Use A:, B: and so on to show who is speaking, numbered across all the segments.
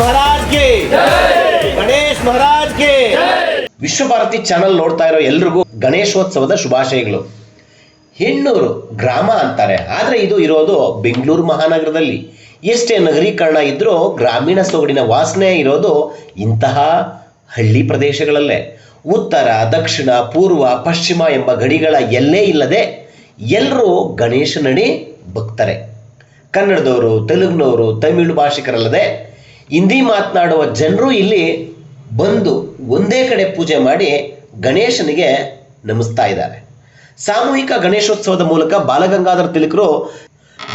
A: ಮಹಾರಾಜ್ಗೆ ಗಣೇಶ್ ಮಹಾರಾಜ್ಗೆ ವಿಶ್ವಭಾರತಿ ಚಾನಲ್ ನೋಡ್ತಾ ಇರೋ ಎಲ್ರಿಗೂ ಗಣೇಶೋತ್ಸವದ ಶುಭಾಶಯಗಳು. ಹೆಣ್ಣೂರು ಗ್ರಾಮ ಅಂತಾರೆ ಆದರೆ ಇದು ಇರೋದು ಬೆಂಗಳೂರು ಮಹಾನಗರದಲ್ಲಿ. ಎಷ್ಟೇ ನಗರೀಕರಣ ಇದ್ರೂ ಗ್ರಾಮೀಣ ಸೊಗಡಿನ ವಾಸನೆ ಇರೋದು ಇಂತಹ ಹಳ್ಳಿ ಪ್ರದೇಶಗಳಲ್ಲೇ. ಉತ್ತರ ದಕ್ಷಿಣ ಪೂರ್ವ ಪಶ್ಚಿಮ ಎಂಬ ಗಡಿಗಳ ಎಲ್ಲೇ ಇಲ್ಲದೆ ಎಲ್ಲರೂ ಗಣೇಶನಡಿ ಬಗ್ತಾರೆ ಕನ್ನಡದವರು ತೆಲುಗಿನವರು ತಮಿಳು ಭಾಷಿಕರಲ್ಲದೆ ಹಿಂದಿ ಮಾತನಾಡುವ ಜನರು ಇಲ್ಲಿ ಬಂದು ಒಂದೇ ಕಡೆ ಪೂಜೆ ಮಾಡಿ ಗಣೇಶನಿಗೆ ನಮಿಸ್ತಾ ಇದ್ದಾರೆ. ಸಾಮೂಹಿಕ ಗಣೇಶೋತ್ಸವದ ಮೂಲಕ ಬಾಲಗಂಗಾಧರ ತಿಲಕರು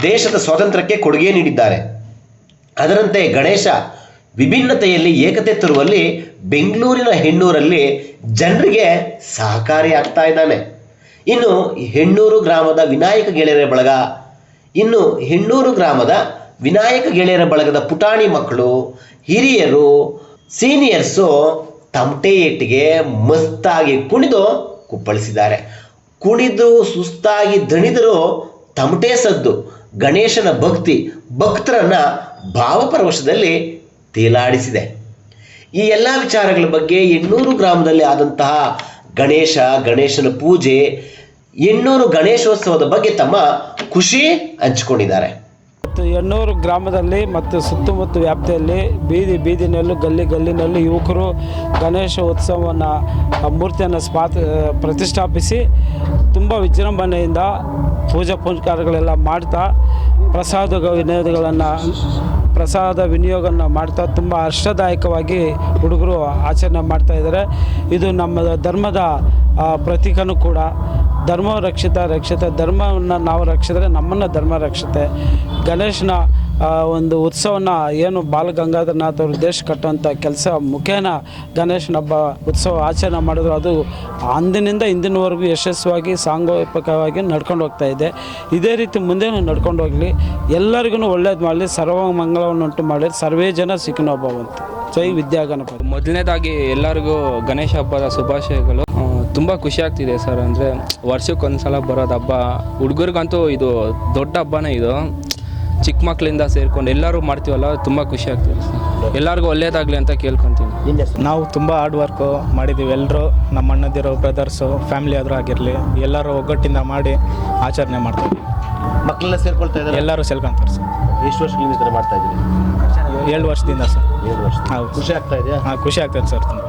A: ದೇಶದ ಸ್ವಾತಂತ್ರ್ಯಕ್ಕೆ ಕೊಡುಗೆ ನೀಡಿದ್ದಾರೆ. ಅದರಂತೆ ಗಣೇಶ ವಿಭಿನ್ನತೆಯಲ್ಲಿ ಏಕತೆ ತರುವಲ್ಲಿ ಬೆಂಗಳೂರಿನ ಹೆಣ್ಣೂರಲ್ಲಿ ಜನರಿಗೆ ಸಹಕಾರಿಯಾಗ್ತಾ ಇದ್ದಾನೆ. ಇನ್ನು ಹೆಣ್ಣೂರು ಗ್ರಾಮದ ವಿನಾಯಕ ಗೆಳೆಯರ ಬಳಗ, ಇನ್ನು ಹೆಣ್ಣೂರು ಗ್ರಾಮದ ವಿನಾಯಕ ಗೆಳೆಯರ ಬಳಗದ ಪುಟಾಣಿ ಮಕ್ಕಳು, ಹಿರಿಯರು, ಸೀನಿಯರ್ಸು ತಮಟೆ ಏಟಿಗೆ ಮಸ್ತಾಗಿ ಕುಣಿದು ಕುಪ್ಪಳಿಸಿದ್ದಾರೆ. ಕುಣಿದು ಸುಸ್ತಾಗಿ ದಣಿದರು ತಮಟೆ ಸದ್ದು. ಗಣೇಶನ ಭಕ್ತಿ ಭಕ್ತರನ್ನ ಭಾವಪರವಶದಲ್ಲಿ ತೇಲಾಡಿಸಿದೆ. ಈ ಎಲ್ಲ ವಿಚಾರಗಳ ಬಗ್ಗೆ ಎಣ್ಣೂರು ಗ್ರಾಮದಲ್ಲಿ ಆದಂತಹ ಗಣೇಶ, ಗಣೇಶನ ಪೂಜೆ ಎಣ್ಣೂರು ಗಣೇಶೋತ್ಸವದ ಬಗ್ಗೆ ತಮ್ಮ ಖುಷಿ ಹಂಚಿಕೊಂಡಿದ್ದಾರೆ.
B: ಎಣ್ಣೂರು ಗ್ರಾಮದಲ್ಲಿ ಮತ್ತು ಸುತ್ತಮುತ್ತ ವ್ಯಾಪ್ತಿಯಲ್ಲಿ ಬೀದಿ ಬೀದಿನಲ್ಲೂ ಗಲ್ಲಿ ಗಲ್ಲಿನಲ್ಲೂ ಯುವಕರು ಗಣೇಶ ಉತ್ಸವವನ್ನು ಮೂರ್ತಿಯನ್ನು ಸ್ಪಾ ಪ್ರತಿಷ್ಠಾಪಿಸಿ ತುಂಬ ವಿಜೃಂಭಣೆಯಿಂದ ಪೂಜಾ ಪುನಸ್ಕಾರಗಳೆಲ್ಲ ಮಾಡ್ತಾ ಪ್ರಸಾದ ವಿನಿಯೋಗಗಳನ್ನು ಪ್ರಸಾದ ವಿನಿಯೋಗವನ್ನು ಮಾಡ್ತಾ ತುಂಬ ಹರ್ಷದಾಯಕವಾಗಿ ಹುಡುಗರು ಆಚರಣೆ ಮಾಡ್ತಾ ಇದ್ದಾರೆ. ಇದು ನಮ್ಮ ಧರ್ಮದ ಪ್ರತೀಕನೂ ಕೂಡ. ಧರ್ಮ ರಕ್ಷಿತ ರಕ್ಷಿತ. ಧರ್ಮವನ್ನು ನಾವು ರಕ್ಷಿಸಿದ್ರೆ ನಮ್ಮನ್ನು ಧರ್ಮ ರಕ್ಷತೆ ಗಣೇಶನ ಒಂದು ಉತ್ಸವನ ಏನು ಬಾಲಗಂಗಾಧರನಾಥ್ ಅವರು ದೇಶ ಕಟ್ಟುವಂಥ ಕೆಲಸ ಮುಖೇನ ಗಣೇಶನ ಹಬ್ಬ ಉತ್ಸವ ಆಚರಣೆ ಮಾಡಿದ್ರು. ಅದು ಅಂದಿನಿಂದ ಇಂದಿನವರೆಗೂ ಯಶಸ್ವಿಯಾಗಿ ಸಾಂಗೋಪಕವಾಗಿ ನಡ್ಕೊಂಡು ಹೋಗ್ತಾ ಇದೆ. ಇದೇ ರೀತಿ ಮುಂದೆನೂ ನಡ್ಕೊಂಡು ಹೋಗಲಿ. ಎಲ್ಲರಿಗೂ ಒಳ್ಳೇದು ಮಾಡಲಿ ಸರ್ವ ಮಂಗಳವನ್ನು ಉಂಟು ಮಾಡಲಿ. ಸರ್ವೇ ಜನ ಸಿಕ್ಕನ ಹಬ್ಬ ಅಂತ. ಜೈ ವಿದ್ಯಾಗಣಪತಿ
C: ಮೊದಲನೇದಾಗಿ ಎಲ್ಲರಿಗೂ ಗಣೇಶ ಹಬ್ಬದ ಶುಭಾಶಯಗಳು. ತುಂಬ ಖುಷಿ ಆಗ್ತಿದೆ ಸರ್. ಅಂದರೆ ವರ್ಷಕ್ಕೊಂದು ಸಲ ಬರೋದು ಹಬ್ಬ. ಹುಡುಗರಿಗಂತೂ ಇದು ದೊಡ್ಡ ಹಬ್ಬನೇ ಇದು. ಚಿಕ್ಕ ಮಕ್ಕಳಿಂದ ಸೇರ್ಕೊಂಡು ಎಲ್ಲರೂ ಮಾಡ್ತೀವಲ್ಲ ತುಂಬ ಖುಷಿ ಆಗ್ತದೆ. ಎಲ್ಲರಿಗೂ ಒಳ್ಳೇದಾಗಲಿ ಅಂತ ಕೇಳ್ಕೊತೀನಿ.
D: ನಾವು ತುಂಬ ಹಾರ್ಡ್ ವರ್ಕು ಮಾಡಿದ್ದೀವಿ ಎಲ್ಲರೂ ನಮ್ಮ ಅಣ್ಣದಿರೋ ಬ್ರದರ್ಸು ಫ್ಯಾಮಿಲಿ ಆದರೂ ಆಗಿರಲಿ ಎಲ್ಲರೂ ಒಗ್ಗಟ್ಟಿಂದ ಮಾಡಿ ಆಚರಣೆ ಮಾಡ್ತೀವಿ.
A: ಮಕ್ಕಳೆಲ್ಲ ಸೇರ್ಕೊಳ್ತಾ ಇದ್ದಾರೆ?
D: ಎಲ್ಲರೂ ಸೇರ್ಕೊಂತಾರೆ ಸರ್.
A: ಎಷ್ಟು ವರ್ಷಗಳಿಂದ ಈ ಥರ ಮಾಡ್ತಾ ಇದ್ದೀವಿ
D: ಏಳು ವರ್ಷದಿಂದ ಸರ್.
A: ಏಳು ವರ್ಷ.
D: ಹೌದು.
A: ಖುಷಿ ಆಗ್ತಾ ಇದೆಯಾ?
D: ಹಾಂ ಖುಷಿ ಆಗ್ತದೆ ಸರ್ ತುಂಬ.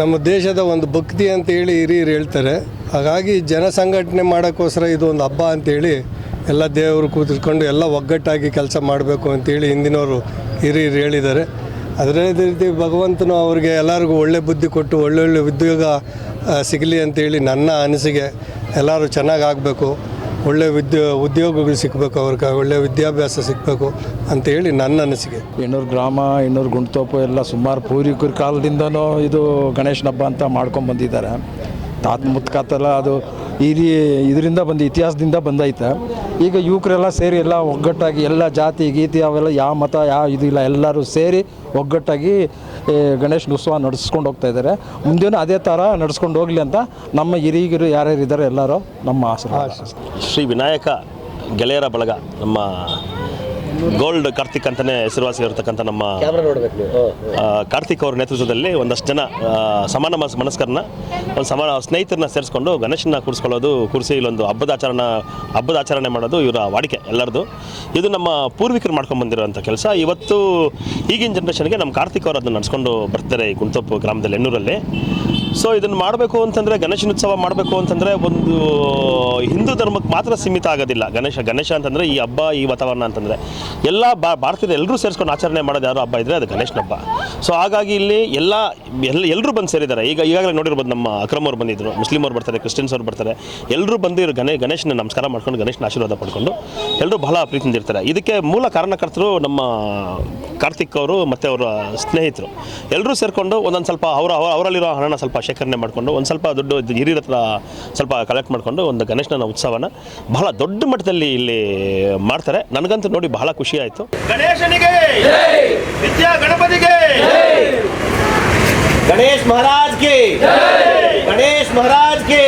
E: ನಮ್ಮ ದೇಶದ ಒಂದು ಭಕ್ತಿ ಅಂತ ಹೇಳಿ ಹಿರಿಯರು ಹೇಳ್ತಾರೆ. ಹಾಗಾಗಿ ಜನ ಸಂಘಟನೆ ಮಾಡೋಕ್ಕೋಸ್ಕರ ಇದು ಒಂದು ಹಬ್ಬ ಅಂತೇಳಿ ಎಲ್ಲ ದೇವರು ಕೂತ್ಕೊಂಡು ಎಲ್ಲ ಒಗ್ಗಟ್ಟಾಗಿ ಕೆಲಸ ಮಾಡಬೇಕು ಅಂತೇಳಿ ಹಿಂದಿನವರು ಹಿರಿಯರು ಹೇಳಿದ್ದಾರೆ. ಅದರೇ ರೀತಿ ಭಗವಂತನು ಅವರಿಗೆ ಎಲ್ಲರಿಗೂ ಒಳ್ಳೆ ಬುದ್ಧಿ ಕೊಟ್ಟು ಒಳ್ಳೊಳ್ಳೆ ಉದ್ಯೋಗ ಸಿಗಲಿ ಅಂತೇಳಿ ನನ್ನ ಅನಿಸಿಕೆ ಎಲ್ಲರೂ ಚೆನ್ನಾಗಿ ಆಗಬೇಕು ಒಳ್ಳೆ ವಿದ್ಯೋ, ಉದ್ಯೋಗಗಳು ಸಿಗಬೇಕು ಅವ್ರಿಗೆ, ಒಳ್ಳೆ ವಿದ್ಯಾಭ್ಯಾಸ ಸಿಗಬೇಕು ಅಂತೇಳಿ ನನ್ನ ಅನಿಸಿಕೆ.
F: ಇನ್ನೂರು ಗ್ರಾಮ, ಇನ್ನೂರು ಗುಂಡ್ತೋಪು ಎಲ್ಲ ಸುಮಾರು ಪೂರ್ವಿಕರ ಕಾಲದಿಂದನೂ ಇದು ಗಣೇಶನ ಹಬ್ಬ ಅಂತ ಮಾಡ್ಕೊಂಡು ಬಂದಿದ್ದಾರೆ ತಾತ ಮುತ್ಕಾತೆಲ್ಲ ಅದು ರೀ ಇದರಿಂದ ಬಂದು ಇತಿಹಾಸದಿಂದ ಬಂದೈತೆ. ಈಗ ಯುವಕರೆಲ್ಲ ಸೇರಿ ಎಲ್ಲ ಒಗ್ಗಟ್ಟಾಗಿ ಎಲ್ಲ ಜಾತಿ, ಗೀತಿ ಅವೆಲ್ಲ ಯಾವ ಮತ, ಯಾವ ಇದು ಇಲ್ಲ, ಎಲ್ಲರೂ ಸೇರಿ ಒಗ್ಗಟ್ಟಾಗಿ ಗಣೇಶನ ಉತ್ಸವ ನಡೆಸ್ಕೊಂಡು ಹೋಗ್ತಾ ಇದ್ದಾರೆ. ಮುಂದೇನು ಅದೇ ಥರ ನಡೆಸ್ಕೊಂಡು ಹೋಗಲಿ ಅಂತ ನಮ್ಮ ಹಿರಿಯರು ಯಾರ್ಯಾರು ಇದ್ದಾರೆ ಎಲ್ಲರೂ ನಮ್ಮ ಆಶೀರ್ವಾದ.
G: ಶ್ರೀ ವಿನಾಯಕ ಗೆಳೆಯರ ಬಳಗ, ನಮ್ಮ ಗೋಲ್ಡ್ ಕಾರ್ತಿಕ್ ಅಂತಲೇ ಇರತಕ್ಕಂಥ ನಮ್ಮ ಕಾರ್ತಿಕ್ ಅವರ ನೇತೃತ್ವದಲ್ಲಿ ಒಂದಷ್ಟು ಜನ ಸಮಾನ ಮನಸ್ ಮನಸ್ಕರನ್ನ ಒಂದು ಸಮಾನ ಸ್ನೇಹಿತರನ್ನ ಸೇರಿಸ್ಕೊಂಡು ಗಣೇಶನ ಕೂರಿಸ್ಕೊಳ್ಳೋದು ಕೂರಿಸಿ ಇಲ್ಲೊಂದು ಹಬ್ಬದ ಆಚರಣೆ ಹಬ್ಬದ ಆಚರಣೆ ಮಾಡೋದು ಇವರ ವಾಡಿಕೆ ಎಲ್ಲರದು. ಇದು ನಮ್ಮ ಪೂರ್ವಿಕರು ಮಾಡ್ಕೊಂಡು ಬಂದಿರೋಂಥ ಕೆಲಸ. ಇವತ್ತು ಈಗಿನ ಜನ್ರೇಷನ್ಗೆ ನಮ್ಮ ಕಾರ್ತಿಕ್ ಅವರು ಅದನ್ನು ನಡೆಸ್ಕೊಂಡು ಬರ್ತಾರೆ ಈ ಕುಂತೋಪು ಗ್ರಾಮದಲ್ಲಿ ಎಣ್ಣೂರಲ್ಲಿ. ಸೊ ಇದನ್ನು ಮಾಡಬೇಕು ಅಂತಂದರೆ ಗಣೇಶನ ಉತ್ಸವ ಮಾಡಬೇಕು ಅಂತಂದರೆ ಒಂದು ಹಿಂದೂ ಧರ್ಮಕ್ಕೆ ಮಾತ್ರ ಸೀಮಿತ ಆಗೋದಿಲ್ಲ. ಗಣೇಶ ಗಣೇಶ ಅಂತಂದರೆ ಈ ಹಬ್ಬ, ಈ ವಾತಾವರಣ ಅಂತಂದರೆ. ಎಲ್ಲ ಬಾ, ಭಾರತೀಯರು ಎಲ್ಲರೂ ಸೇರಿಸ್ಕೊಂಡು ಆಚರಣೆ ಮಾಡೋದು ಯಾರು ಹಬ್ಬ ಇದ್ದರೆ ಅದು ಗಣೇಶನ ಹಬ್ಬ. ಸೊ ಹಾಗಾಗಿ ಇಲ್ಲಿ ಎಲ್ಲ ಎಲ್ಲ, ಎಲ್ಲರೂ ಬಂದು ಸೇರಿದ್ದಾರೆ. ಈಗ, ಈಗಾಗಲೇ ನೋಡಿರ್ಬೋದು ನಮ್ಮ ಅಕ್ರಮ್ ಅವ್ರು ಬಂದಿದ್ದರು ಅವ್ರು ಬರ್ತಾರೆ, ಕ್ರಿಶ್ಚಿಯನ್ಸ್ ಅವ್ರು ಬರ್ತಾರೆ. ಎಲ್ಲರೂ ಬಂದು ಗಣೇ, ಗಣೇಶನ ನಮಸ್ಕಾರ ಮಾಡ್ಕೊಂಡು, ಗಣೇಶನ ಆಶೀರ್ವಾದ ಪಡ್ಕೊಂಡು ಎಲ್ಲರೂ ಬಹಳ ಪ್ರೀತಿಯಿಂದ ಇರ್ತಾರೆ. ಇದಕ್ಕೆ ಮೂಲ ಕಾರಣಕರ್ತರು ನಮ್ಮ ಕಾರ್ತಿಕ್ ಅವರು ಮತ್ತು ಅವರ ಸ್ನೇಹಿತರು. ಎಲ್ಲರೂ ಸೇರಿಕೊಂಡು ಒಂದೊಂದು ಸ್ವಲ್ಪ ಅವರ ಅವರಲ್ಲಿರೋ ಹಣನ ಸ್ವಲ್ಪ ಶೇಖರಣೆ ಮಾಡಿಕೊಂಡು ಒಂದು ಸ್ವಲ್ಪ ದುಡ್ಡು ಇದು ಹಿರಿಯರ ಹತ್ರ ಸ್ವಲ್ಪ ಕಲೆಕ್ಟ್ ಮಾಡಿಕೊಂಡು ಒಂದು ಗಣೇಶನ ಉತ್ಸವನ ಬಹಳ ದೊಡ್ಡ ಮಟ್ಟದಲ್ಲಿ ಇಲ್ಲಿ ಮಾಡ್ತಾರೆ. ನನಗಂತೂ ನೋಡಿ ಬಹಳ ಖುಷಿ ಆಯಿತು.
A: ಗಣೇಶನಿಗೆ ವಿದ್ಯಾ ಗಣಪತಿಗೆ ಗಣೇಶ್ ಮಹಾರಾಜ್ಗೆ ಗಣೇಶ್ ಮಹಾರಾಜ್ಗೆ